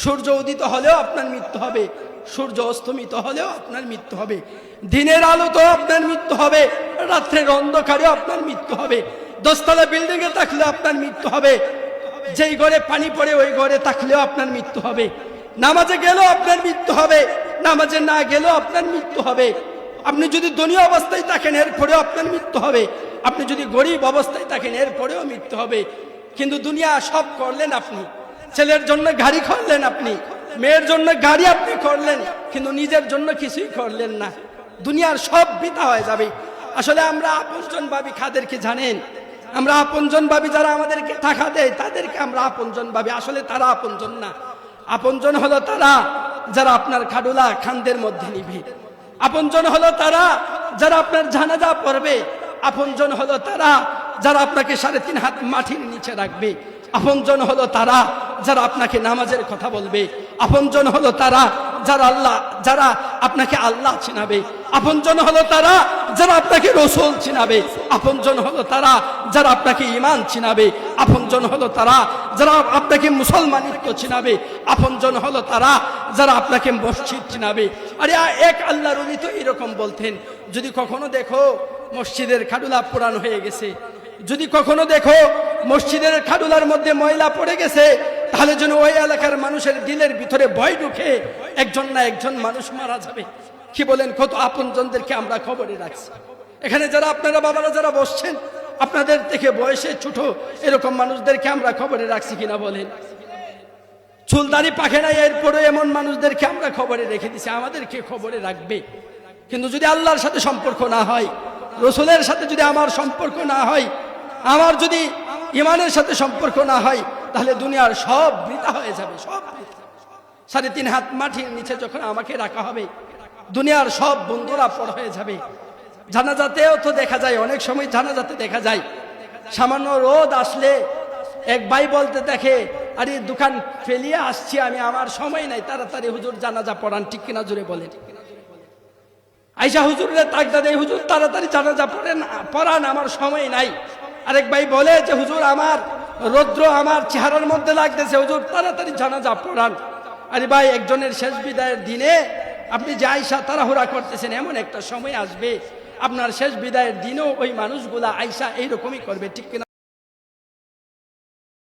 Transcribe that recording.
সূর্য উদিত হলেও আপনার মৃত্যু হবে সূর্য অস্তমিত হলেও আপনার মৃত্যু হবে দিনের আলোতেও আপনার মৃত্যু হবে রাত্রের অন্ধকারেও আপনার মৃত্যু হবে দশতলা বিল্ডিং এ থাকলেও আপনার মৃত্যু হবে যেই ঘরে পানি পড়ে ওই ঘরে থাকলেও আপনার মৃত্যু হবে নামাজে গেলেও আপনার মৃত্যু হবে নামাজে না গেলেও আপনার মৃত্যু হবে আপনি যদি দুনিয়া অবস্থায় থাকেন এরপরেও আপনার মৃত্যু হবে আপনি যদি গরিব অবস্থায় থাকেন এরপরেও মৃত্যু হবে কিন্তু দুনিয়া সব করলেন আপনি ছেলের জন্য গাড়ি করলেন আপনি, মেয়ের জন্য গাড়ি আপনি করলেন কিন্তু নিজের জন্য কিছুই করলেন না। দুনিয়ার সব বিতা হয়ে যাবে। আসলে আমরা আপনজন ভাবি খাদেরকে জানেন? আমরা আপনজন ভাবি, যারা আমাদেরকে টাকা দেয়, তাদেরকে আমরা আপনজন ভাবি। আসলে তারা আপনজন না। আপনজন হলো তারা যারা আপনার খাডুলা খানদের মধ্যে নিবে। আপনজন হলো তারা যারা আপনার জানাজা পড়বে। আপনজন হলো তারা যারা আপনাকে সাড়ে তিন হাত মাটির নিচে রাখবে। আপনজন হলো তারা যারা আপনাকে নামাজের কথা বলবে। আপনজন হলো তারা যারা আল্লাহ, যারা আপনাকে আল্লাহ চিনাবে। আপনজন হলো তারা যারা আপনাকে রসুল চিনাবে। আপনজন হলো তারা যারা আপনাকে ইমান চিনাবে। আপনজন হলো তারা যারা আপনাকে মুসলমানিত্ব চিনাবে। আপনজন হলো তারা যারা আপনাকে মসজিদ চিনাবে। আরে এক আল্লাহ উনি তো এরকম বলতেন, যদি কখনো দেখো মসজিদের খাডুলা পুরান হয়ে গেছে, যদি কখনো দেখো মসজিদের খাডুলার মধ্যে ময়লা পড়ে গেছে, তাহলে যেন ওই এলাকার মানুষের দিলের ভিতরে ভয় ঢুকে একজন না একজন মানুষ মারা যাবে। কি বলেন, কত আপনজনদেরকে আমরা খবরে রাখছি। এখানে যারা আপনারা বাবারা যারা বসছেন, আপনাদের থেকে বয়সে ছোট, এরকম মানুষদেরকে আমরা খবরে রাখছি কিনা বলেন। চুলদারি পাখে নাই এরপরে এমন মানুষদেরকে আমরা খবরে রেখে দিছি, আমাদেরকে খবরে রাখবে। কিন্তু যদি আল্লাহর সাথে সম্পর্ক না হয়, রসুলের সাথে যদি আমার সম্পর্ক না হয়, আমার যদি ইমানের সাথে সম্পর্ক না হয়, তাহলে দুনিয়ার সব বৃথা হয়ে যাবে, সব সাড়ে তিন হাত মাটির নিচে যখন আমাকে রাখা হবে, দুনিয়ার সব বন্ধুরা পর হয়ে যাবে। জানাজাতেও তো দেখা যায়, অনেক সময় জানাজাতে দেখা যায়। সামান্য রোদ আসলে এক ভাই বলতে দেখে, আরে, দোকান ফেলিয়ে আসছি আমি, আমার সময় নাই, তাড়াতাড়ি হুজুর জানাজা পড়ান। ঠিক কিনা জুড়ে বলেন আইসা হুজুরের তাকদা দেয় হুজুর, তাড়াতাড়ি জানাজা পড়েন, পড়ান, আমার সময় নাই। আরেক ভাই বলে যে, হুজুর, আমার রৌদ্র আমার চেহারার মধ্যে লাগতেছে। হুজুর, তাড়াতাড়ি জানাজা পড়ান। আরে ভাই, একজনের শেষ বিদায়ের দিনে আপনি যে আইসা তাড়াহুড়া করতেছেন, এমন একটা সময় আসবে। আপনার শেষ বিদায়ের দিনেও ওই মানুষগুলা আইসা এইরকমই করবে, ঠিক কিনা?